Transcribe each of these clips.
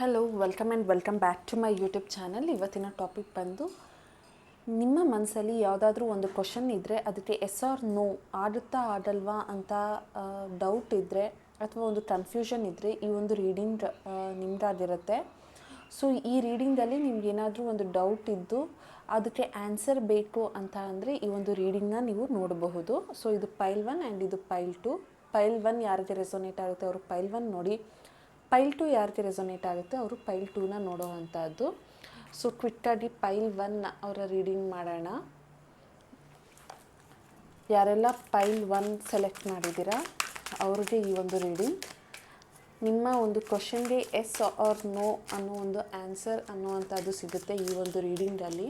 Hello welcome and welcome back to my YouTube channel ಇವತ್ತಿನ topic ಬಂದು ನಿಮ್ಮ ಮನಸ್ಸಲ್ಲಿ ಯಾವುದಾದ್ರೂ ಒಂದು ಕ್ವಶನ್ ಇದ್ದರೆ ಅದಕ್ಕೆ ಎಸ್ ಆರ್ ನೋ ಆಡುತ್ತಾ ಆಡಲ್ವಾ ಅಂತ ಡೌಟ್ ಇದ್ದರೆ ಅಥವಾ ಒಂದು ಕನ್ಫ್ಯೂಷನ್ ಇದ್ದರೆ ಈ ಒಂದು ರೀಡಿಂಗ್ ನಿಮ್ಮದಾಗಿರುತ್ತೆ ಸೊ ಈ ರೀಡಿಂಗಲ್ಲಿ ನಿಮ್ಗೇನಾದರೂ ಒಂದು ಡೌಟ್ ಇದ್ದು ಅದಕ್ಕೆ ಆನ್ಸರ್ ಬೇಕು ಅಂತ ಅಂದರೆ ಈ ಒಂದು ರೀಡಿಂಗ್ನ ನೀವು ನೋಡಬಹುದು. ಸೊ ಇದು ಪೈಲ್ ಒನ್ ಆ್ಯಂಡ್ ಇದು ಪೈಲ್ ಟು ಪೈಲ್ ಒನ್ ಯಾರಿಗೆ ರೆಸೋನೇಟ್ ಆಗುತ್ತೆ ಅವರು ಪೈಲ್ ಒನ್ ನೋಡಿ. ಪೈಲ್ ಟು ಯಾರಿಗೆ ರೆಸೊನೇಟ್ ಆಗುತ್ತೆ? ಅವರು ಪೈಲ್ ಟೂನ ನೋಡೋ ಅಂಥದ್ದು ಸೊ ಕ್ವಿಕ್ಕಾಗಿ ಪೈಲ್ ಒನ್ ಅವರ ರೀಡಿಂಗ್ ಮಾಡೋಣ. ಯಾರೆಲ್ಲ ಪೈಲ್ ಒನ್ ಸೆಲೆಕ್ಟ್ ಮಾಡಿದ್ದೀರಾ, ಅವ್ರಿಗೆ ಈ ಒಂದು ರೀಡಿಂಗ್ ನಿಮ್ಮ ಒಂದು ಕ್ವಶನ್ಗೆ ಎಸ್ ಆರ್ ನೋ ಅನ್ನೋ ಒಂದು ಆನ್ಸರ್ ಅನ್ನುವಂಥದ್ದು ಸಿಗುತ್ತೆ ಈ ಒಂದು ರೀಡಿಂಗಲ್ಲಿ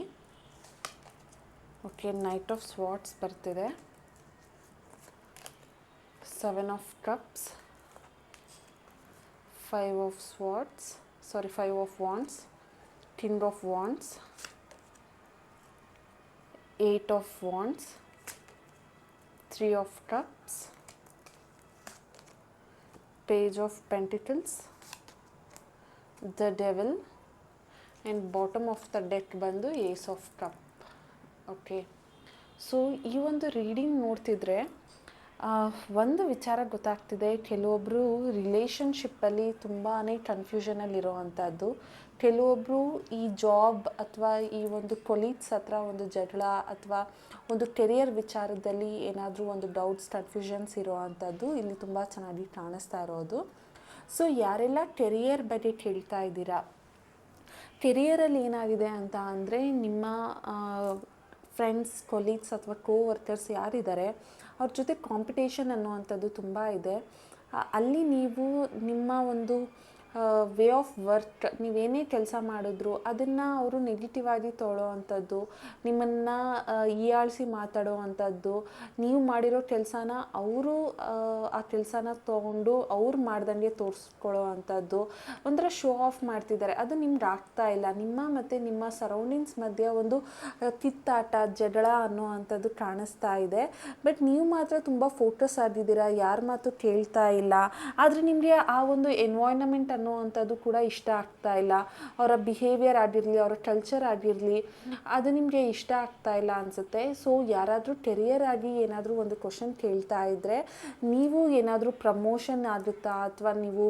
ಓಕೆ ನೈಟ್ ಆಫ್ ಸ್ವಾಟ್ಸ್ ಬರ್ತಿದೆ. Seven of cups five of swords sorry five of wands king of wands eight of wands three of cups page of pentacles. The devil. And bottom of the deck ಬಂದು ace of cup okay so ಈ ಒಂದು reading ನೋಡ್ತಿದ್ರೆ ಒಂದು ವಿಚಾರ ಗೊತ್ತಾಗ್ತಿದೆ. ಕೆಲವೊಬ್ಬರು ರಿಲೇಷನ್ಶಿಪ್ಪಲ್ಲಿ ತುಂಬಾ ಕನ್ಫ್ಯೂಷನಲ್ಲಿರೋ ಅಂಥದ್ದು ಕೆಲವೊಬ್ಬರು ಈ ಜಾಬ್ ಅಥವಾ ಈ ಒಂದು ಕೊಲೀಗ್ಸ್ ಹತ್ರ ಒಂದು ಜಗಳ ಅಥವಾ ಒಂದು ಕೆರಿಯರ್ ವಿಚಾರದಲ್ಲಿ ಏನಾದರೂ ಒಂದು ಡೌಟ್ಸ್ ಕನ್ಫ್ಯೂಷನ್ಸ್ ಇರೋ ಅಂಥದ್ದು ಇಲ್ಲಿ ತುಂಬ ಚೆನ್ನಾಗಿ ಕಾಣಿಸ್ತಾ ಇರೋದು. ಸೊ ಯಾರೆಲ್ಲ ಕೆರಿಯರ್ ಬಗ್ಗೆ ಕೇಳ್ತಾ ಇದ್ದೀರಾ? ಕೆರಿಯರಲ್ಲಿ ಏನಾಗಿದೆ ಅಂತ ಅಂದರೆ ನಿಮ್ಮ ಫ್ರೆಂಡ್ಸ್ ಕೊಲೀಗ್ಸ್ ಅಥವಾ ಕೋ ವರ್ಕರ್ಸ್ ಯಾರಿದ್ದಾರೆ ಅವ್ರ ಜೊತೆ ಕಾಂಪಿಟೇಷನ್ ಅನ್ನುವಂಥದ್ದು ತುಂಬ ಇದೆ. ಅಲ್ಲಿ ನೀವು ನಿಮ್ಮ ಒಂದು ವೇ ಆಫ್ ವರ್ಕ್ ನೀವೇನೇ ಕೆಲಸ ಮಾಡಿದ್ರು ಅದನ್ನು ಅವರು ನೆಗೆಟಿವ್ ಆಗಿ ತೊಳೋ ಅಂಥದ್ದು, ನಿಮ್ಮನ್ನು ಹೀಯಾಳಿಸಿ ಮಾತಾಡೋ ಅಂಥದ್ದು, ನೀವು ಮಾಡಿರೋ ಕೆಲಸನ ಅವರು, ಆ ಕೆಲಸನ ತೊಗೊಂಡು ಅವ್ರು ಮಾಡ್ದಂಗೆ ತೋರಿಸ್ಕೊಳ್ಳೋ ಅಂಥದ್ದು, ಒಂಥರ ಶೋ ಆಫ್ ಮಾಡ್ತಿದ್ದಾರೆ. ಅದು ನಿಮ್ಗೆ ಆಗ್ತಾ ಇಲ್ಲ. ನಿಮ್ಮ ಮತ್ತು ನಿಮ್ಮ ಸರೌಂಡಿಂಗ್ಸ್ ಮಧ್ಯೆ ಒಂದು ಕಿತ್ತಾಟ, ಜಗಳ ಅನ್ನೋ ಅಂಥದ್ದು ಕಾಣಿಸ್ತಾ ಇದೆ. ಬಟ್ ನೀವು ಮಾತ್ರ ತುಂಬ ಫೋಕಸ್ ಆಗಿದ್ದೀರಾ, ಯಾರ ಮಾತು ಕೇಳ್ತಾ ಇಲ್ಲ. ಆದರೆ ನಿಮಗೆ ಆ ಒಂದು ಎನ್ವಾಯ್ರನ್ಮೆಂಟ್ ಅನ್ನೋವಂಥದ್ದು ಕೂಡ ಇಷ್ಟ ಆಗ್ತಾ ಇಲ್ಲ. ಅವರ ಬಿಹೇವಿಯರ್ ಆಗಿರಲಿ, ಅವರ ಕಲ್ಚರ್ ಆಗಿರಲಿ, ಅದು ನಿಮಗೆ ಇಷ್ಟ ಆಗ್ತಾ ಇಲ್ಲ ಅನಿಸುತ್ತೆ. ಸೊ ಯಾರಾದರೂ ಟೆರಿಯರ್ ಆಗಿ ಏನಾದರೂ ಒಂದು ಕ್ವಶನ್ ಕೇಳ್ತಾ ಇದ್ದರೆ ನೀವು ಏನಾದರೂ ಪ್ರಮೋಷನ್ ಆಗುತ್ತಾ? ಅಥವಾ ನೀವು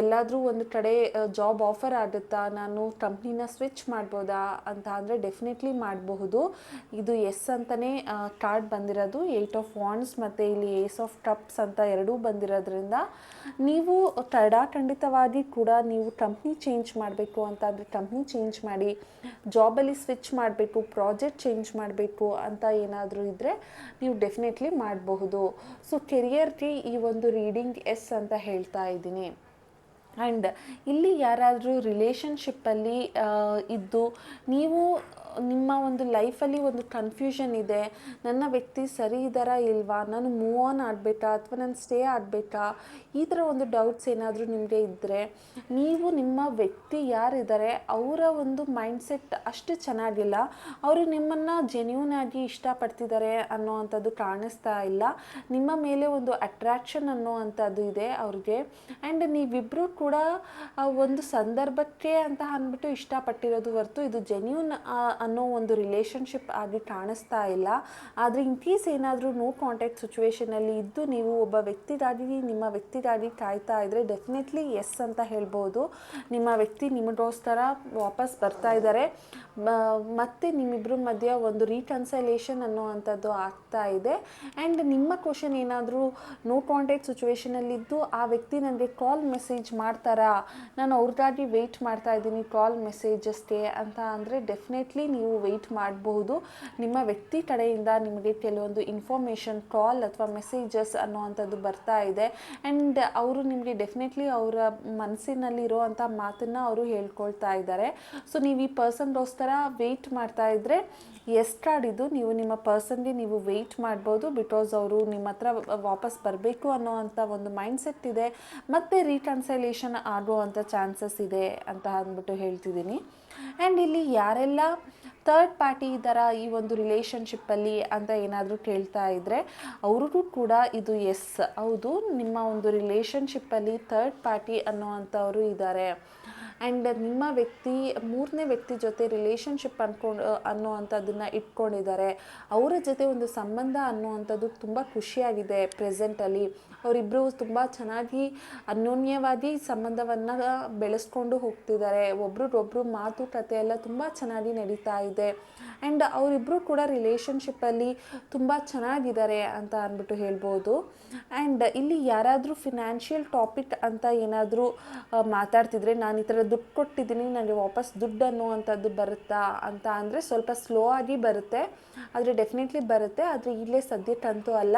ಎಲ್ಲಾದರೂ ಒಂದು ಕಡೆ ಜಾಬ್ ಆಫರ್ ಆಗುತ್ತಾ? ನಾನು ಕಂಪ್ನಿನ ಸ್ವಿಚ್ ಮಾಡ್ಬೋದಾ? ಅಂತ ಅಂದರೆ ಡೆಫಿನೆಟ್ಲಿ ಮಾಡಬಹುದು. ಇದು ಎಸ್ ಅಂತಲೇ ಕಾರ್ಡ್ ಬಂದಿರೋದು. ಏಯ್ಟ್ ಆಫ್ ವಾಂಡ್ಸ್ ಮತ್ತು ಇಲ್ಲಿ ಏಸ್ ಆಫ್ ಕಪ್ಸ್ ಅಂತ ಎರಡೂ ಬಂದಿರೋದ್ರಿಂದ, ನೀವು ಖಂಡಿತವಾಗಿ ಕೂಡ ನೀವು ಕಂಪ್ನಿ ಚೇಂಜ್ ಮಾಡಬೇಕು ಅಂತ ಅಂದರೆ ಕಂಪ್ನಿ ಚೇಂಜ್ ಮಾಡಿ ಜಾಬಲ್ಲಿ ಸ್ವಿಚ್ ಮಾಡಬೇಕು ಪ್ರಾಜೆಕ್ಟ್ ಚೇಂಜ್ ಮಾಡಬೇಕು ಅಂತ ಏನಾದರೂ ಇದ್ದರೆ ನೀವು ಡೆಫಿನೆಟ್ಲಿ ಮಾಡಬಹುದು. ಸೊ ಕೆರಿಯರ್ಗೆ ಈ ಒಂದು ರೀಡಿಂಗ್ ಎಸ್ ಅಂತ ಹೇಳ್ತಾ ಇದ್ದೀನಿ. ಆ್ಯಂಡ್ ಇಲ್ಲಿ ಯಾರಾದರೂ ರಿಲೇಷನ್ಶಿಪ್ಪಲ್ಲಿ ಇದ್ದು ನೀವು ನಿಮ್ಮ ಒಂದು ಲೈಫಲ್ಲಿ ಒಂದು ಕನ್ಫ್ಯೂಷನ್ ಇದೆ, ನನ್ನ ವ್ಯಕ್ತಿ ಸರಿ ಇದ್ದಾರಾ ಇಲ್ವಾ, ನಾನು ಮೂವ್ ಆನ್ ಆಡಬೇಕಾ ಅಥವಾ ನಾನು ಸ್ಟೇ ಆಡಬೇಕಾ ಈ ಥರ ಒಂದು ಡೌಟ್ಸ್ ಏನಾದರೂ ನಿಮಗೆ ಇದ್ದರೆ ನೀವು ನಿಮ್ಮ ವ್ಯಕ್ತಿ ಯಾರಿದ್ದಾರೆ, ಅವರ ಒಂದು ಮೈಂಡ್ಸೆಟ್ ಅಷ್ಟು ಚೆನ್ನಾಗಿಲ್ಲ. ಅವರು ನಿಮ್ಮನ್ನು ಜೆನ್ಯೂನ್ ಆಗಿ ಇಷ್ಟಪಡ್ತಿದ್ದಾರೆ ಅನ್ನೋವಂಥದ್ದು ಕಾಣಿಸ್ತಾ ಇಲ್ಲ. ನಿಮ್ಮ ಮೇಲೆ ಒಂದು ಅಟ್ರಾಕ್ಷನ್ ಅನ್ನೋವಂಥದ್ದು ಇದೆ ಅವ್ರಿಗೆ. ಆ್ಯಂಡ್ ನೀವಿಬ್ಬರೂ ಕೂಡ ಒಂದು ಸಂದರ್ಭಕ್ಕೆ ಅಂತ ಅಂದ್ಬಿಟ್ಟು ಇಷ್ಟಪಟ್ಟಿರೋದು ಹೊರತು ಇದು ಜೆನ್ಯೂನ್ ಅನ್ನೋ ಒಂದು ರಿಲೇಷನ್ಶಿಪ್ ಆಗಿ ಕಾಣಿಸ್ತಾ ಇಲ್ಲ. ಆದರೆ ಇನ್ ಕೇಸ್ ಏನಾದರೂ ನೋ ಕಾಂಟ್ಯಾಕ್ಟ್ ಸಿಚುವೇಷನಲ್ಲಿ ಇದ್ದು ನೀವು ಒಬ್ಬ ವ್ಯಕ್ತಿಗಾಗಿ ನಿಮ್ಮ ವ್ಯಕ್ತಿಗಾಗಿ ಕಾಯ್ತಾ ಇದ್ದರೆ ಡೆಫಿನೆಟ್ಲಿ ಎಸ್ ಅಂತ ಹೇಳ್ಬೋದು. ನಿಮ್ಮ ವ್ಯಕ್ತಿ ನಿಮಗೋಸ್ಕರ ವಾಪಸ್ ಬರ್ತಾ ಇದ್ದಾರೆ. ಮತ್ತು ನಿಮ್ಮಿಬ್ಬರ ಮಧ್ಯೆ ಒಂದು ರೀಕನ್ಸಲೇಷನ್ ಅನ್ನೋ ಅಂಥದ್ದು ಆಗ್ತಾ ಇದೆ. ಆ್ಯಂಡ್ ನಿಮ್ಮ ಕ್ವಶನ್ ಏನಾದರೂ ನೋ ಕಾಂಟ್ಯಾಕ್ಟ್ ಸಿಚುವೇಶನಲ್ಲಿದ್ದು ಆ ವ್ಯಕ್ತಿ ನನಗೆ ಕಾಲ್ ಮೆಸೇಜ್ ಮಾಡ್ತಾರಾ? ನಾನು ಅವ್ರಿಗಾಗಿ ವೆಯ್ಟ್ ಮಾಡ್ತಾ ಇದ್ದೀನಿ ಕಾಲ್ ಮೆಸೇಜಸ್ಗೆ ಅಂತ ಅಂದರೆ ಡೆಫಿನೆಟ್ಲಿ ನೀವು ವೆಯ್ಟ್ ಮಾಡಬಹುದು ನಿಮ್ಮ ವ್ಯಕ್ತಿ ಕಡೆಯಿಂದ ನಿಮಗೆ ಕೆಲವೊಂದು ಇನ್ಫಾರ್ಮೇಷನ್ ಕಾಲ್ ಅಥವಾ ಮೆಸೇಜಸ್ ಅನ್ನುವಂಥದ್ದು ಬರ್ತಾ ಇದೆ. ಆ್ಯಂಡ್ ಅವರು ನಿಮಗೆ ಡೆಫಿನೆಟ್ಲಿ ಅವರ ಮನಸ್ಸಿನಲ್ಲಿರುವಂಥ ಮಾತನ್ನು ಅವರು ಹೇಳ್ಕೊಳ್ತಾ ಇದ್ದಾರೆ. ಸೊ ನೀವು ಈ ಪರ್ಸನ್ಗೋಸ್ಕರ ವೆಯ್ಟ್ ಮಾಡ್ತಾ ಇದ್ದರೆ ಇದು ನೀವು ನಿಮ್ಮ ಪರ್ಸನ್ಗೆ ನೀವು ವೆಯ್ಟ್ ಮಾಡ್ಬೋದು ಬಿಕಾಸ್ ಅವರು ನಿಮ್ಮ ಹತ್ರ ವಾಪಸ್ ಬರಬೇಕು ಅನ್ನೋವಂಥ ಒಂದು ಮೈಂಡ್ಸೆಟ್ ಇದೆ. ಮತ್ತು ರೀಕನ್ಸಲೇಷನ್ ಆಗುವಂಥ ಚಾನ್ಸಸ್ ಇದೆ ಅಂತ ಅಂದ್ಬಿಟ್ಟು ಹೇಳ್ತಿದ್ದೀನಿ. ಆ್ಯಂಡ್ ಇಲ್ಲಿ ಯಾರೆಲ್ಲ ಥರ್ಡ್ ಪಾರ್ಟಿ ಇದರ ಈ ಒಂದು ರಿಲೇಷನ್ಶಿಪ್ಪಲ್ಲಿ ಅಂತ ಏನಾದರೂ ಕೇಳ್ತಾ ಇದ್ದರೆ ಅವ್ರಿಗೂ ಕೂಡ ಇದು ಎಸ್ ಹೌದು, ನಿಮ್ಮ ಒಂದು ರಿಲೇಷನ್ಶಿಪ್ಪಲ್ಲಿ ಥರ್ಡ್ ಪಾರ್ಟಿ ಅನ್ನೋವಂಥವ್ರು ಇದ್ದಾರೆ ಆ್ಯಂಡ್ ನಿಮ್ಮ ವ್ಯಕ್ತಿ, ಮೂರನೇ ವ್ಯಕ್ತಿ ಜೊತೆ ರಿಲೇಷನ್ಶಿಪ್ ಅಂದ್ಕೊಂಡು ಅನ್ನೋವಂಥದ್ದನ್ನು ಇಟ್ಕೊಂಡಿದ್ದಾರೆ ಅವರ ಜೊತೆ ಒಂದು ಸಂಬಂಧ ಅನ್ನುವಂಥದ್ದು ತುಂಬ ಖುಷಿಯಾಗಿದೆ ಪ್ರೆಸೆಂಟಲ್ಲಿ ಅವರಿಬ್ಬರು ತುಂಬ ಚೆನ್ನಾಗಿ ಅನ್ಯೋನ್ಯವಾಗಿ ಸಂಬಂಧವನ್ನು ಬೆಳೆಸ್ಕೊಂಡು ಹೋಗ್ತಿದ್ದಾರೆ. ಒಬ್ರಿಗೊಬ್ರು ಮಾತುಕತೆ ಎಲ್ಲ ತುಂಬ ಚೆನ್ನಾಗಿ ನಡೀತಾ ಇದೆ. ಆ್ಯಂಡ್ ಅವರಿಬ್ಬರು ಕೂಡ ರಿಲೇಷನ್ಶಿಪ್ಪಲ್ಲಿ ತುಂಬ ಚೆನ್ನಾಗಿದ್ದಾರೆ ಅಂತ ಅಂದ್ಬಿಟ್ಟು ಹೇಳ್ಬೋದು. ಆ್ಯಂಡ್ ಇಲ್ಲಿ ಯಾರಾದರೂ ಫಿನಾನ್ಷಿಯಲ್ ಟಾಪಿಕ್ ಅಂತ ಏನಾದರೂ ಮಾತಾಡ್ತಿದ್ರೆ ನಾನು ಈ ಥರ ದುಡ್ಡು ಕೊಟ್ಟಿದ್ದೀನಿ ನನಗೆ ವಾಪಸ್ ದುಡ್ಡು ಅನ್ನುವಂಥದ್ದು ಬರುತ್ತಾ ಅಂತ ಅಂದರೆ ಸ್ವಲ್ಪ ಸ್ಲೋ ಆಗಿ ಬರುತ್ತೆ. ಆದರೆ ಡೆಫಿನೆಟ್ಲಿ ಬರುತ್ತೆ. ಆದರೆ ಇಲ್ಲೇ ಸದ್ಯಕ್ಕಂತೂ ಅಲ್ಲ.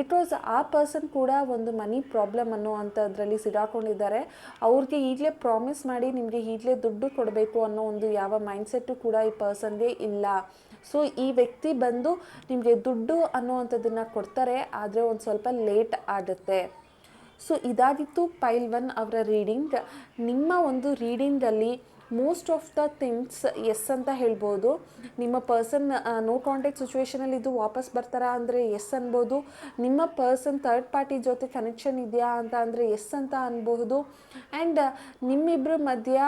ಬಿಕಾಸ್ ಆ ಪರ್ಸನ್ ಕೂಡ ಒಂದು ಮನಿ ಪ್ರಾಬ್ಲಮ್ ಅನ್ನುವಂಥದ್ರಲ್ಲಿ ಸಿಗಾಕೊಂಡಿದ್ದಾರೆ. ಅವ್ರಿಗೆ ಈಗಲೇ ಪ್ರಾಮಿಸ್ ಮಾಡಿ ನಿಮಗೆ ಈಗಲೇ ದುಡ್ಡು ಕೊಡಬೇಕು ಅನ್ನೋ ಒಂದು ಯಾವ ಮೈಂಡ್ಸೆಟ್ಟು ಕೂಡ ಈ ಪರ್ಸನ್ಗೆ ಇಲ್ಲ. ಸೊ ಈ ವ್ಯಕ್ತಿ ಬಂದು ನಿಮಗೆ ದುಡ್ಡು ಅನ್ನೋವಂಥದ್ದನ್ನು ಕೊಡ್ತಾರೆ, ಆದರೆ ಒಂದು ಸ್ವಲ್ಪ ಲೇಟ್ ಆಗುತ್ತೆ. ಸೊ ಇದಾಗಿತ್ತು ಪೈಲ್ ಒನ್ ಅವರ ರೀಡಿಂಗ್ ನಿಮ್ಮ ಒಂದು ರೀಡಿಂಗಲ್ಲಿ most of the things yes ಅಂತ ಹೇಳ್ಬೋದು. ನಿಮ್ಮ ಪರ್ಸನ್ ನೋ ಕಾಂಟ್ಯಾಕ್ಟ್ ಸಿಚುವೇಷನಲ್ಲಿ ಇದು ವಾಪಸ್ ಬರ್ತಾರಾ ಅಂದರೆ ಎಸ್ ಅನ್ಬೋದು. ನಿಮ್ಮ ಪರ್ಸನ್ ಥರ್ಡ್ ಪಾರ್ಟಿ ಜೊತೆ ಕನೆಕ್ಷನ್ ಇದೆಯಾ ಅಂತ ಅಂದರೆ ಎಸ್ ಅಂತ ಅನ್ಬಹುದು ಆ್ಯಂಡ್ ನಿಮ್ಮಿಬ್ಬರ ಮಧ್ಯ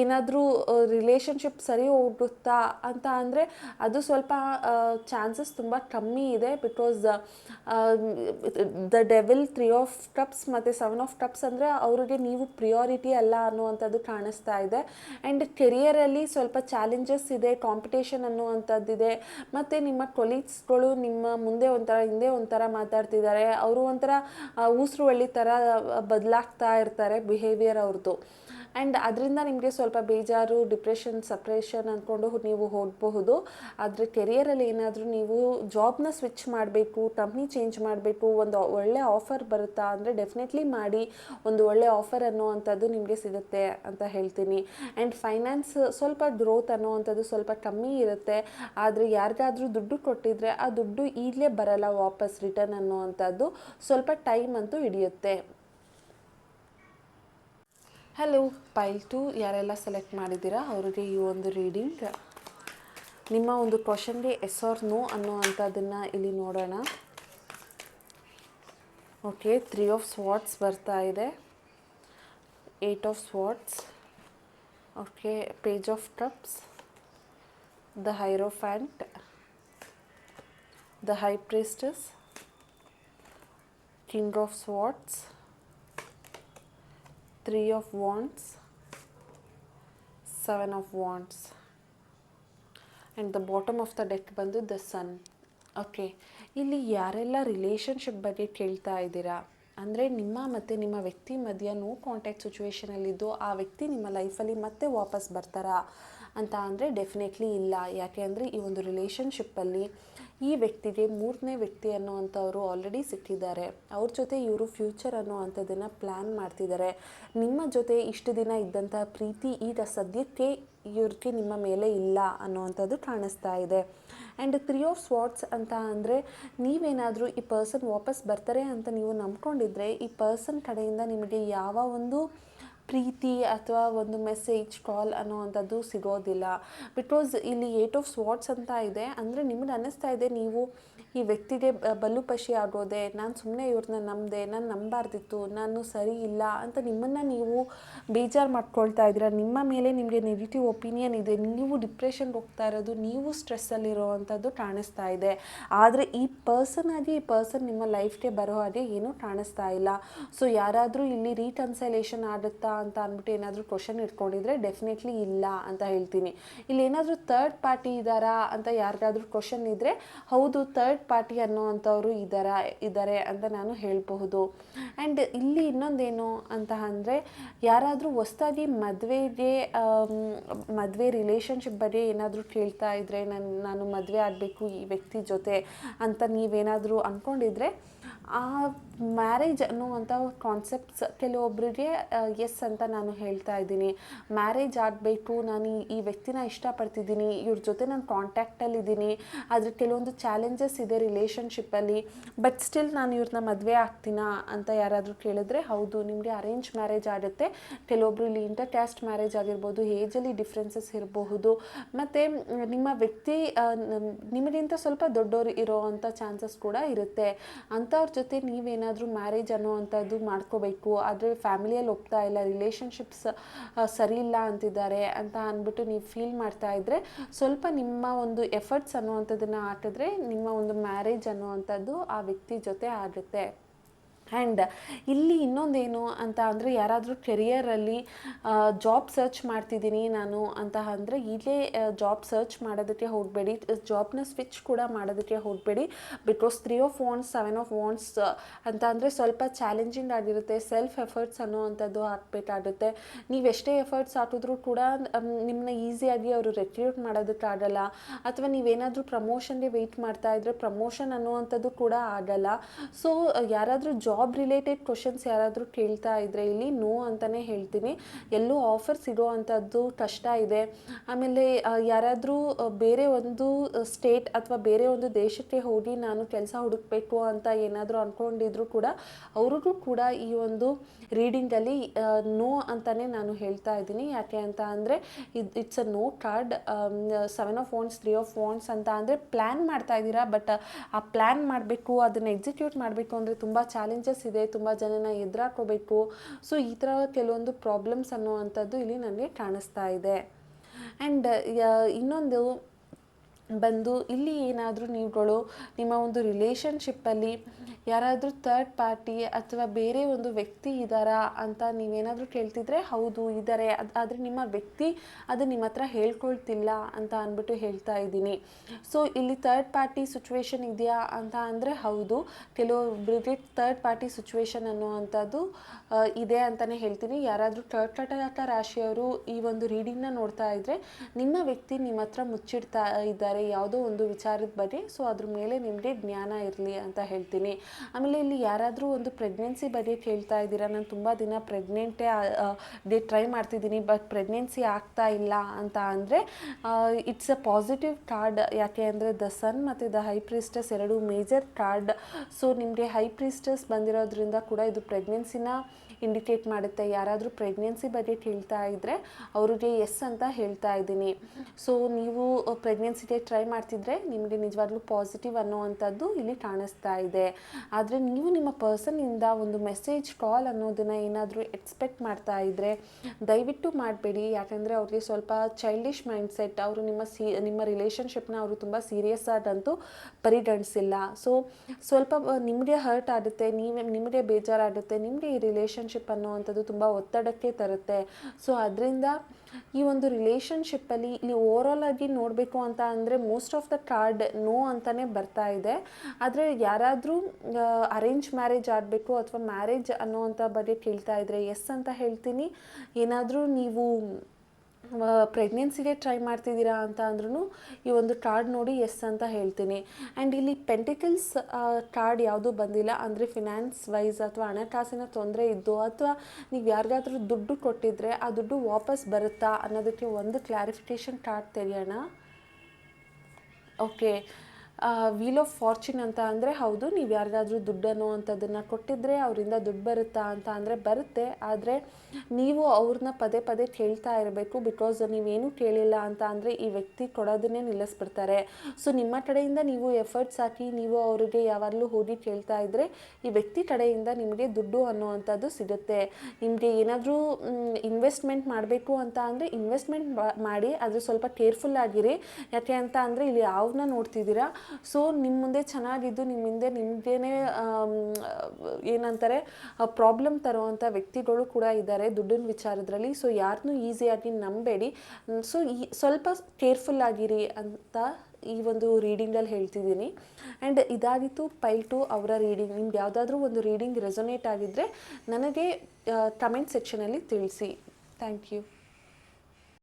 ಏನಾದರೂ ರಿಲೇಷನ್ಶಿಪ್ ಸರಿ ಹೋಗುತ್ತಾ ಅಂತ ಅಂದರೆ ಅದು ಸ್ವಲ್ಪ ಚಾನ್ಸಸ್ ತುಂಬ ಕಮ್ಮಿ ಇದೆ because the devil three of cups ಮತ್ತು ಸೆವೆನ್ ಆಫ್ ಕಪ್ಸ್ ಅಂದರೆ ಅವರಿಗೆ ನೀವು ಪ್ರಿಯಾರಿಟಿ ಅಲ್ಲ ಅನ್ನುವಂಥದ್ದು ಕಾಣಿಸ್ತಾ ಇದೆ. ಆ್ಯಂಡ್ ಕೆರಿಯರಲ್ಲಿ ಸ್ವಲ್ಪ ಚಾಲೆಂಜಸ್ ಇದೆ ಕಾಂಪಿಟೇಷನ್ ಅನ್ನುವಂಥದ್ದಿದೆ. ಮತ್ತು ನಿಮ್ಮ ಕೊಲೀಗ್ಸ್ಗಳು ನಿಮ್ಮ ಮುಂದೆ ಒಂಥರ, ಹಿಂದೆ ಒಂಥರ ಮಾತಾಡ್ತಿದ್ದಾರೆ. ಅವರು ಒಂಥರ ಉಸಿರು ಹಳ್ಳಿ ಥರ ಬದಲಾಗ್ತಾ ಇರ್ತಾರೆ ಬಿಹೇವಿಯರ್ ಅವ್ರದ್ದು. ಆ್ಯಂಡ್ ಅದರಿಂದ ನಿಮಗೆ ಸ್ವಲ್ಪ ಬೇಜಾರು ಡಿಪ್ರೆಷನ್ ಸಪ್ರೇಷನ್ ಅಂದ್ಕೊಂಡು ನೀವು ಹೋಗಬಹುದು. ಆದರೆ ಕೆರಿಯರಲ್ಲಿ ಏನಾದರೂ ನೀವು ಜಾಬ್ನ ಸ್ವಿಚ್ ಮಾಡಬೇಕು ಕಂಪ್ನಿ ಚೇಂಜ್ ಮಾಡಬೇಕು, ಒಂದು ಒಳ್ಳೆ ಆಫರ್ ಬರುತ್ತಾ ಅಂದರೆ ಡೆಫಿನೆಟ್ಲಿ ಮಾಡಿ, ಒಂದು ಒಳ್ಳೆ ಆಫರ್ ಅನ್ನೋವಂಥದ್ದು ನಿಮಗೆ ಸಿಗುತ್ತೆ ಅಂತ ಹೇಳ್ತೀನಿ. ಆ್ಯಂಡ್ ಫೈನಾನ್ಸ್ ಸ್ವಲ್ಪ ಗ್ರೋತ್ ಅನ್ನೋವಂಥದ್ದು ಸ್ವಲ್ಪ ಕಮ್ಮಿ ಇರುತ್ತೆ. ಆದರೆ ಯಾರಿಗಾದರೂ ದುಡ್ಡು ಕೊಟ್ಟಿದ್ರೆ ಆ ದುಡ್ಡು ಈಗಲೇ ಬರಲ್ಲ ವಾಪಸ್ ರಿಟರ್ನ್ ಅನ್ನೋವಂಥದ್ದು ಸ್ವಲ್ಪ ಟೈಮ್ ಅಂತೂ ಹಿಡಿಯುತ್ತೆ. ಹಲೋ ಪೈಲ್ ಟು ಯಾರೆಲ್ಲ ಸೆಲೆಕ್ಟ್ ಮಾಡಿದ್ದೀರಾ? ಅವರಿಗೆ ಈ ಒಂದು ರೀಡಿಂಗ್ ನಿಮ್ಮ ಒಂದು ಕ್ವಶನ್ಗೆ ಎಸ್ ಆರ್ ನೋ ಅನ್ನೋವಂಥದ್ದನ್ನು ಇಲ್ಲಿ ನೋಡೋಣ. ಓಕೆ ತ್ರೀ ಆಫ್ ಸ್ವಾಟ್ಸ್ ಬರ್ತಾ ಇದೆ. Eight of swords okay page of cups the hierophant the high priestess king of swords three of wands seven of wands and the bottom of the deck ಬಂದು the sun okay ಇಲ್ಲಿ ಯಾರೆಲ್ಲ relationship ಬಗ್ಗೆ ಕೇಳ್ತಾ ಇದ್ದೀರಾ? ಅಂದರೆ ನಿಮ್ಮ ಮತ್ತು ನಿಮ್ಮ ವ್ಯಕ್ತಿ ಮಧ್ಯ ನೋ ಕಾಂಟ್ಯಾಕ್ಟ್ ಸಿಚುವೇಷನಲ್ಲಿದ್ದು ಆ ವ್ಯಕ್ತಿ ನಿಮ್ಮ ಲೈಫಲ್ಲಿ ಮತ್ತೆ ವಾಪಸ್ ಬರ್ತಾರಾ ಅಂತ ಅಂದರೆ ಡೆಫಿನೆಟ್ಲಿ ಇಲ್ಲ. ಯಾಕೆ ಅಂದರೆ ಈ ಒಂದು ರಿಲೇಷನ್ಶಿಪ್ಪಲ್ಲಿ ಈ ವ್ಯಕ್ತಿಗೆ ಮೂರನೇ ವ್ಯಕ್ತಿ ಅನ್ನುವಂಥವ್ರು ಆಲ್ರೆಡಿ ಸಿಕ್ಕಿದ್ದಾರೆ. ಅವ್ರ ಜೊತೆ ಇವರು ಫ್ಯೂಚರ್ ಅನ್ನುವಂಥದ್ದನ್ನು ಪ್ಲ್ಯಾನ್ ಮಾಡ್ತಿದ್ದಾರೆ. ನಿಮ್ಮ ಜೊತೆ ಇಷ್ಟು ದಿನ ಇದ್ದಂಥ ಪ್ರೀತಿ ಈಗ ಸದ್ಯಕ್ಕೆ ಇವ್ರಿಗೆ ನಿಮ್ಮ ಮೇಲೆ ಇಲ್ಲ ಅನ್ನೋವಂಥದ್ದು ಕಾಣಿಸ್ತಾ ಇದೆ. ಆ್ಯಂಡ್ ತ್ರೀ ಆಫ್ ಸ್ವಾಟ್ಸ್ ಅಂತ ಅಂದರೆ ನೀವೇನಾದರೂ ಈ ಪರ್ಸನ್ ವಾಪಸ್ ಬರ್ತಾರೆ ಅಂತ ನೀವು ನಂಬ್ಕೊಂಡಿದ್ರೆ ಈ ಪರ್ಸನ್ ಕಡೆಯಿಂದ ನಿಮಗೆ ಯಾವ ಒಂದು ಪ್ರೀತಿ ಅಥವಾ ಒಂದು ಮೆಸೇಜ್ ಕಾಲ್ ಅನ್ನೋವಂಥದ್ದು ಸಿಗೋದಿಲ್ಲ. ಬಿಕಾಸ್ ಇಲ್ಲಿ ಏಟ್ ಆಫ್ ಸ್ವಾಟ್ಸ್ ಅಂತ ಇದೆ. ಅಂದರೆ ನಿಮಗೆ ಅನ್ನಿಸ್ತಾ ಇದೆ, ನೀವು ಈ ವ್ಯಕ್ತಿಗೆ ಬಲುಪಶಿ ಆಗೋದೆ, ನಾನು ಸುಮ್ಮನೆ ಇವ್ರನ್ನ ನಂಬಿದೆ, ನಾನು ನಂಬಾರ್ದಿತ್ತು, ನಾನು ಸರಿ ಇಲ್ಲ ಅಂತ ನಿಮ್ಮನ್ನು ನೀವು ಬೇಜಾರು ಮಾಡ್ಕೊಳ್ತಾ ಇದ್ದೀರಾ? ನಿಮ್ಮ ಮೇಲೆ ನಿಮಗೆ ನೆಗೆಟಿವ್ ಒಪಿನಿಯನ್ ಇದೆ. ನೀವು ಡಿಪ್ರೆಷನ್ಗೆ ಹೋಗ್ತಾ ಇರೋದು, ನೀವು ಸ್ಟ್ರೆಸ್ಸಲ್ಲಿರೋವಂಥದ್ದು ಕಾಣಿಸ್ತಾ ಇದೆ. ಆದರೆ ಈ ಪರ್ಸನ್ ಆಗಿ, ಈ ಪರ್ಸನ್ ನಿಮ್ಮ ಲೈಫ್ಗೆ ಬರೋ ಹಾಗೆ ಏನೂ ಕಾಣಿಸ್ತಾ ಇಲ್ಲ. ಸೊ ಯಾರಾದರೂ ಇಲ್ಲಿ ರೀಕನ್ಸಲೇಷನ್ ಆಗುತ್ತಾ ಅಂತ ಅಂದ್ಬಿಟ್ಟು ಏನಾದರೂ ಕ್ವಶನ್ ಇಟ್ಕೊಂಡಿದ್ರೆ ಡೆಫಿನೆಟ್ಲಿ ಇಲ್ಲ ಅಂತ ಹೇಳ್ತೀನಿ. ಇಲ್ಲಿ ಏನಾದರೂ ತರ್ಡ್ ಪಾರ್ಟಿ ಇದ್ದಾರಾ ಅಂತ ಯಾರಿಗಾದ್ರೂ ಕ್ವಶನ್ ಇದ್ದರೆ ಹೌದು ತರ್ಡ್ ಪಾರ್ಟಿ ಅನ್ನುವಂಥವರು ಇದರ ಇದ್ದಾರೆ ಅಂತ ನಾನು ಹೇಳಬಹುದು. ಆ್ಯಂಡ್ ಇಲ್ಲಿ ಇನ್ನೊಂದೇನು ಅಂತ ಅಂದರೆ, ಯಾರಾದರೂ ಹೊಸ್ದಾಗಿ ಮದುವೆಗೆ ಮದುವೆ ರಿಲೇಷನ್ಶಿಪ್ ಬಗ್ಗೆ ಏನಾದರೂ ಕೇಳ್ತಾ ಇದ್ದರೆ ನಾನು ನಾನು ಮದುವೆ ಆಗಬೇಕು ಈ ವ್ಯಕ್ತಿ ಜೊತೆ ಅಂತ ನೀವೇನಾದರೂ ಅಂದ್ಕೊಂಡಿದ್ರೆ ಆ ಮ್ಯಾರೇಜ್ ಅನ್ನುವಂಥ ಕಾನ್ಸೆಪ್ಟ್ಸ್ ಕೆಲವೊಬ್ಬರಿಗೆ ಎಸ್ ಅಂತ ನಾನು ಹೇಳ್ತಾ ಇದ್ದೀನಿ. ಮ್ಯಾರೇಜ್ ಆಗಬೇಕು, ನಾನು ಈ- ಈ ವ್ಯಕ್ತಿನ ಇಷ್ಟಪಡ್ತಿದ್ದೀನಿ, ಇವ್ರ ಜೊತೆ ನಾನು ಕಾಂಟ್ಯಾಕ್ಟಲ್ಲಿದ್ದೀನಿ ಆದರೆ ಕೆಲವೊಂದು ಚಾಲೆಂಜಸ್ ಇದೆ. ರಿಲೇಷನ್ಶಿಪ್ಪಲ್ಲಿ ಬಟ್ ಸ್ಟಿಲ್ ನಾನು ಇವ್ರನ್ನ ಮದುವೆ ಆಗ್ತೀನಾ ಅಂತ ಯಾರಾದರೂ ಕೇಳಿದ್ರೆ ಹೌದು, ನಿಮಗೆ ಅರೇಂಜ್ ಮ್ಯಾರೇಜ್ ಆಗುತ್ತೆ. ಕೆಲವೊಬ್ರು ಇಲ್ಲಿ ಇಂಟರ್ ಕ್ಯಾಸ್ಟ್ ಮ್ಯಾರೇಜ್ ಆಗಿರ್ಬೋದು ಏಜಲ್ಲಿ ಡಿಫ್ರೆನ್ಸಸ್ ಇರಬಹುದು. ಮತ್ತು ನಿಮ್ಮ ವ್ಯಕ್ತಿ ನಿಮಗಿಂತ ಸ್ವಲ್ಪ ದೊಡ್ಡವರು ಇರೋ ಅಂಥ ಚಾನ್ಸಸ್ ಕೂಡ ಇರುತ್ತೆ. ಅಂಥವ್ರ ಜೊತೆ ನೀವೇನಾದರೂ ಮ್ಯಾರೇಜ್ ಮ್ಯಾರೇಜ್ ಅನ್ನೋವಂಥದ್ದು ಮಾಡ್ಕೋಬೇಕು. ಆದರೆ ಫ್ಯಾಮಿಲಿಯಲ್ಲಿ ಒಪ್ತಾ ಇಲ್ಲ ರಿಲೇಷನ್ಶಿಪ್ಸ್ ಸರಿ ಇಲ್ಲ ಅಂತಿದ್ದಾರೆ ಅಂತ ಅಂದ್ಬಿಟ್ಟು ನೀವು ಫೀಲ್ ಮಾಡ್ತಾ ಇದ್ದರೆ ಸ್ವಲ್ಪ ನಿಮ್ಮ ಒಂದು ಎಫರ್ಟ್ಸ್ ಅನ್ನುವಂಥದ್ದನ್ನು ಹಾಕಿದ್ರೆ ನಿಮ್ಮ ಒಂದು ಮ್ಯಾರೇಜ್ ಅನ್ನುವಂಥದ್ದು ಆ ವ್ಯಕ್ತಿ ಜೊತೆ ಆಗುತ್ತೆ. ಆ್ಯಂಡ್ ಇಲ್ಲಿ ಇನ್ನೊಂದೇನು ಅಂತ ಅಂದರೆ ಯಾರಾದರೂ ಕೆರಿಯರಲ್ಲಿ ಜಾಬ್ ಸರ್ಚ್ ಮಾಡ್ತಿದ್ದೀನಿ ನಾನು ಅಂತ ಅಂದರೆ ಇಲ್ಲೇ ಜಾಬ್ ಸರ್ಚ್ ಮಾಡೋದಕ್ಕೆ ಹೋಗಬೇಡಿ. ಜಾಬ್ನ ಸ್ವಿಚ್ ಕೂಡ ಮಾಡೋದಕ್ಕೆ ಹೋಗಬೇಡಿ. Because three of wands seven of wands ಅಂತ ಅಂದರೆ ಸ್ವಲ್ಪ ಚಾಲೆಂಜಿಂಗ್ ಆಗಿರುತ್ತೆ. ಸೆಲ್ಫ್ ಎಫರ್ಟ್ಸ್ ಅನ್ನೋವಂಥದ್ದು ಹಾಕಬೇಕಾಗುತ್ತೆ ನೀವೆಷ್ಟೇ ಎಫರ್ಟ್ಸ್ ಹಾಕಿದ್ರೂ ಕೂಡ ನಿಮ್ಮನ್ನ ಈಸಿಯಾಗಿ ಅವರು ರೆಕ್ರೂಟ್ ಮಾಡೋದಕ್ಕಾಗಲ್ಲ ಅಥವಾ ನೀವೇನಾದರೂ ಪ್ರಮೋಷನ್ಗೆ ವೆಯ್ಟ್ ಮಾಡ್ತಾ ಇದ್ದರೆ ಪ್ರಮೋಷನ್ ಅನ್ನುವಂಥದ್ದು ಕೂಡ ಆಗಲ್ಲ. ಸೊ ಯಾರಾದರೂ ಜಾಬ್ ರಿಲೇಟೆಡ್ ಕ್ವಶನ್ಸ್ ಯಾರಾದರೂ ಕೇಳ್ತಾ ಇದ್ದರೆ ಇಲ್ಲಿ ನೋ ಅಂತಲೇ ಹೇಳ್ತೀನಿ. ಎಲ್ಲೂ ಆಫರ್ ಸಿಗೋ ಕಷ್ಟ ಇದೆ. ಆಮೇಲೆ ಯಾರಾದರೂ ಬೇರೆ ಒಂದು ಸ್ಟೇಟ್ ಅಥವಾ ಬೇರೆ ಒಂದು ದೇಶಕ್ಕೆ ಹೋಗಿ ನಾನು ಕೆಲಸ ಹುಡುಕಬೇಕು ಅಂತ ಏನಾದರೂ ಅಂದ್ಕೊಂಡಿದ್ರು ಕೂಡ ಅವ್ರಿಗೂ ಕೂಡ ಈ ಒಂದು ರೀಡಿಂಗಲ್ಲಿ ನೋ ಅಂತಲೇ ನಾನು ಹೇಳ್ತಾ ಇದ್ದೀನಿ. ಯಾಕೆ ಅಂತ ಅಂದರೆ, ಇದು it's a no card seven of phones three of phones ಅಂತ ಅಂದರೆ ಪ್ಲ್ಯಾನ್ ಮಾಡ್ತಾ ಇದ್ದೀರಾ ಬಟ್ ಆ ಪ್ಲ್ಯಾನ್ ಮಾಡಬೇಕು, ಅದನ್ನು ಎಕ್ಸಿಕ್ಯೂಟ್ ಮಾಡಬೇಕು ಅಂದರೆ ತುಂಬ ಚಾಲೆಂಜಸ್ ಇದೆ, ತುಂಬ ಜನನ ಎದುರಾಕೋಬೇಕು. ಸೊ ಈ ಥರ ಕೆಲವೊಂದು ಪ್ರಾಬ್ಲಮ್ಸ್ ಅನ್ನುವಂಥದ್ದು ಇಲ್ಲಿ ನನಗೆ ಕಾಣಿಸ್ತಾ ಇದೆ. ಆ್ಯಂಡ್ ಇನ್ನೊಂದು ಬಂದು ಇಲ್ಲಿ ಏನಾದರೂ ನೀವುಗಳು ನಿಮ್ಮ ಒಂದು ರಿಲೇಷನ್ಶಿಪ್ಪಲ್ಲಿ ಯಾರಾದರೂ ಥರ್ಡ್ ಪಾರ್ಟಿ ಅಥವಾ ಬೇರೆ ಒಂದು ವ್ಯಕ್ತಿ ಇದ್ದಾರಾ ಅಂತ ನೀವೇನಾದರೂ ಕೇಳ್ತಿದ್ರೆ ಹೌದು ಇದ್ದಾರೆ ಅದು ಆದರೆ ನಿಮ್ಮ ವ್ಯಕ್ತಿ ಅದು ನಿಮ್ಮ ಹತ್ರ ಹೇಳ್ಕೊಳ್ತಿಲ್ಲ ಅಂತ ಅಂದ್ಬಿಟ್ಟು ಹೇಳ್ತಾ ಇದ್ದೀನಿ. ಸೊ ಇಲ್ಲಿ ಥರ್ಡ್ ಪಾರ್ಟಿ ಸಿಚುವೇಶನ್ ಇದೆಯಾ ಅಂತ ಅಂದರೆ ಹೌದು. ಕೆಲವೊಬ್ಬರಿಗೆ ಥರ್ಡ್ ಪಾರ್ಟಿ ಸಿಚುವೇಶನ್ ಅನ್ನುವಂಥದ್ದು ಇದೆ ಅಂತಲೇ ಹೇಳ್ತೀನಿ. ಯಾರಾದರೂ ಕರ್ಕಟಕ ರಾಶಿಯವರು ಈ ಒಂದು ರೀಡಿಂಗ್ನ ನೋಡ್ತಾ ಇದ್ದರೆ ನಿಮ್ಮ ವ್ಯಕ್ತಿ ನಿಮ್ಮ ಹತ್ರ ಮುಚ್ಚಿಡ್ತಾ ಇದ್ದಾರೆ. ಯಾವುದೋ ಒಂದು ವಿಚಾರದ ಬಗ್ಗೆ ಸೊ ಅದ್ರ ಮೇಲೆ ನಿಮಗೆ ಜ್ಞಾನ ಇರಲಿ ಅಂತ ಹೇಳ್ತೀನಿ. ಆಮೇಲೆ ಇಲ್ಲಿ ಯಾರಾದರೂ ಒಂದು ಪ್ರೆಗ್ನೆನ್ಸಿ ಬಗ್ಗೆ ಕೇಳ್ತಾ ಇದ್ದೀರಾ? ನಾನು ತುಂಬ ದಿನ ಪ್ರೆಗ್ನೆಂಟೇ ಡೇ ಟ್ರೈ ಮಾಡ್ತಿದ್ದೀನಿ ಬಟ್ ಪ್ರೆಗ್ನೆನ್ಸಿ ಆಗ್ತಾ ಇಲ್ಲ ಅಂತ ಅಂದರೆ ಇಟ್ಸ್ ಅ ಪಾಸಿಟಿವ್ ಕಾರ್ಡ್ ಯಾಕೆ ಅಂದರೆ ದ ಸನ್ ಮತ್ತು ದ ಹೈ ಪ್ರಿಸ್ಟಸ್ ಎರಡು ಮೇಜರ್ ಕಾರ್ಡ್ ಸೊ ನಿಮಗೆ ಹೈ ಪ್ರಿಸ್ಟಸ್ ಬಂದಿರೋದ್ರಿಂದ ಕೂಡ ಇದು ಪ್ರೆಗ್ನೆನ್ಸಿನ ಇಂಡಿಕೇಟ್ ಮಾಡುತ್ತೆ. ಯಾರಾದರೂ ಪ್ರೆಗ್ನೆನ್ಸಿ ಬಗ್ಗೆ ಕೇಳ್ತಾ ಇದ್ದರೆ ಅವರಿಗೆ ಎಸ್ ಅಂತ ಹೇಳ್ತಾ ಇದ್ದೀನಿ. ಸೊ ನೀವು ಪ್ರೆಗ್ನೆನ್ಸಿಗೆ ಟ್ರೈ ಮಾಡ್ತಿದ್ರೆ ನಿಮಗೆ ನಿಜವಾಗ್ಲೂ ಪಾಸಿಟಿವ್ ಅನ್ನೋವಂಥದ್ದು ಇಲ್ಲಿ ಕಾಣಿಸ್ತಾ ಇದೆ. ಆದರೆ ನೀವು ನಿಮ್ಮ ಪರ್ಸನ್ನಿಂದ ಒಂದು ಮೆಸೇಜ್ ಕಾಲ್ ಅನ್ನೋದನ್ನು ಏನಾದರೂ ಎಕ್ಸ್ಪೆಕ್ಟ್ ಮಾಡ್ತಾ ಇದ್ದರೆ ದಯವಿಟ್ಟು ಮಾಡಬೇಡಿ. ಯಾಕಂದರೆ ಅವ್ರಿಗೆ ಸ್ವಲ್ಪ ಚೈಲ್ಡಿಶ್ ಮೈಂಡ್ಸೆಟ್ ಅವರು ನಿಮ್ಮ ಸಿ, ನಿಮ್ಮ ರಿಲೇಷನ್ಶಿಪ್ನ ಅವರು ತುಂಬ ಸೀರಿಯಸ್ ಆದಂತೂ ಪರಿಗಣಿಸಿಲ್ಲ. ಸೊ ಸ್ವಲ್ಪ ನಿಮಗೆ ಹರ್ಟ್ ಆಗುತ್ತೆ, ನೀವೇ, ನಿಮಗೆ ಬೇಜಾರಾಗುತ್ತೆ, ನಿಮಗೆ ಈ ರಿಲೇಷನ್ಶಿಪ್ ಅನ್ನುವಂಥದ್ದು ತುಂಬ ಒತ್ತಡಕ್ಕೆ ತರುತ್ತೆ. ಸೊ ಅದರಿಂದ ಈ ಒಂದು ರಿಲೇಷನ್ಶಿಪ್ಪಲ್ಲಿ ಇಲ್ಲಿ ಓವರಾಲ್ ಆಗಿ ನೋಡಬೇಕು ಅಂತ ಅಂದರೆ most of the card no ಅಂತಲೇ ಬರ್ತಾ ಇದೆ. ಆದರೆ ಯಾರಾದರೂ ಅರೇಂಜ್ ಮ್ಯಾರೇಜ್ ಆಗಬೇಕು ಅಥವಾ ಮ್ಯಾರೇಜ್ ಅನ್ನೋವಂಥ ಬಗ್ಗೆ ಕೇಳ್ತಾ ಇದ್ದರೆ ಎಸ್ ಅಂತ ಹೇಳ್ತೀನಿ. ಏನಾದರೂ ನೀವು ಪ್ರೆಗ್ನೆನ್ಸಿಗೆ ಟ್ರೈ ಮಾಡ್ತಿದ್ದೀರಾ ಅಂತ ಅಂದ್ರೂ ಈ ಒಂದು ಕಾರ್ಡ್ ನೋಡಿ ಎಸ್ ಅಂತ ಹೇಳ್ತೀನಿ. ಆ್ಯಂಡ್ ಇಲ್ಲಿ ಪೆಂಟಿಕಲ್ಸ್ ಕಾರ್ಡ್ ಯಾವುದೂ ಬಂದಿಲ್ಲ, ಅಂದರೆ ಫಿನಾನ್ಸ್ ವೈಸ್ ಅಥವಾ ಹಣಕಾಸಿನ ತೊಂದರೆ ಇದ್ದು ಅಥವಾ ನೀವು ಯಾರಿಗಾದ್ರೂ ದುಡ್ಡು ಕೊಟ್ಟಿದ್ರೆ ಆ ದುಡ್ಡು ವಾಪಸ್ ಬರುತ್ತಾ ಅನ್ನೋದಕ್ಕೆ ಒಂದು ಕ್ಲಾರಿಫಿಕೇಷನ್ ಕಾರ್ಡ್ ತೆರೆಯೋಣ ಓಕೆ ವೀಲ್ ಆಫ್ ಫಾರ್ಚುನ್ ಅಂತ ಅಂದರೆ ಹೌದು, ನೀವು ಯಾರಿಗಾದರೂ ದುಡ್ಡನ್ನು ಅನ್ನುವಂಥದ್ದನ್ನು ಕೊಟ್ಟಿದ್ರೆ ಅವರಿಂದ ದುಡ್ಡು ಬರುತ್ತಾ ಅಂತ ಅಂದರೆ ಬರುತ್ತೆ. ಆದರೆ ನೀವು ಅವ್ರನ್ನ ಪದೇ ಪದೇ ಕೇಳ್ತಾ ಇರಬೇಕು. ಬಿಕಾಸ್ ನೀವೇನು ಕೇಳಿಲ್ಲ ಅಂತ ಅಂದರೆ ಈ ವ್ಯಕ್ತಿ ಕೊಡೋದನ್ನೇ ನಿಲ್ಲಿಸ್ಬಿಡ್ತಾರೆ. ಸೊ ನಿಮ್ಮ ಕಡೆಯಿಂದ ನೀವು ಎಫರ್ಟ್ಸ್ ಹಾಕಿ ನೀವು ಅವರಿಗೆ ಯಾವಾಗಲೂ ಹೋಗಿ ಕೇಳ್ತಾ ಇದ್ದರೆ ಈ ವ್ಯಕ್ತಿ ಕಡೆಯಿಂದ ನಿಮಗೆ ದುಡ್ಡು ಅನ್ನುವಂಥದ್ದು ಸಿಗುತ್ತೆ. ನಿಮಗೆ ಏನಾದರೂ ಇನ್ವೆಸ್ಟ್ಮೆಂಟ್ ಮಾಡಬೇಕು ಅಂತ ಅಂದರೆ ಇನ್ವೆಸ್ಟ್ಮೆಂಟ್ ಮಾಡಿ ಅದು ಸ್ವಲ್ಪ ಕೇರ್ಫುಲ್ ಆಗಿರಿ. ಯಾಕೆ ಅಂತ ಅಂದರೆ ಇಲ್ಲಿ ಯಾವನ್ನ ನೋಡ್ತಿದ್ದೀರಾ? ಸೊ ನಿಮ್ಮ ಮುಂದೆ ಚೆನ್ನಾಗಿದ್ದು ನಿಮ್ಮ ಹಿಂದೆ ನಿಮ್ಮದೇನೇ ಏನಂತಾರೆ ಪ್ರಾಬ್ಲಮ್ ತರುವಂಥ ವ್ಯಕ್ತಿಗಳು ಕೂಡ ಇದ್ದಾರೆ ದುಡ್ಡಿನ ವಿಚಾರದಲ್ಲಿ ಸೊ ಯಾರನ್ನೂ ಈಸಿಯಾಗಿ ನಂಬೇಡಿ. ಸೊ ಈ ಸ್ವಲ್ಪ ಕೇರ್ಫುಲ್ ಆಗಿರಿ ಅಂತ ಈ ಒಂದು ರೀಡಿಂಗಲ್ಲಿ ಹೇಳ್ತಿದ್ದೀನಿ. ಆ್ಯಂಡ್ ಇದಾಗಿತ್ತು ಪೈಲ್ ಟು ಅವರ ರೀಡಿಂಗ್ ನಿಮ್ಗೆ ಯಾವುದಾದ್ರೂ ಒಂದು ರೀಡಿಂಗ್ ರೆಸೊನೇಟ್ ಆಗಿದ್ದರೆ ನನಗೆ ಕಮೆಂಟ್ ಸೆಕ್ಷನಲ್ಲಿ ತಿಳಿಸಿ. Thank you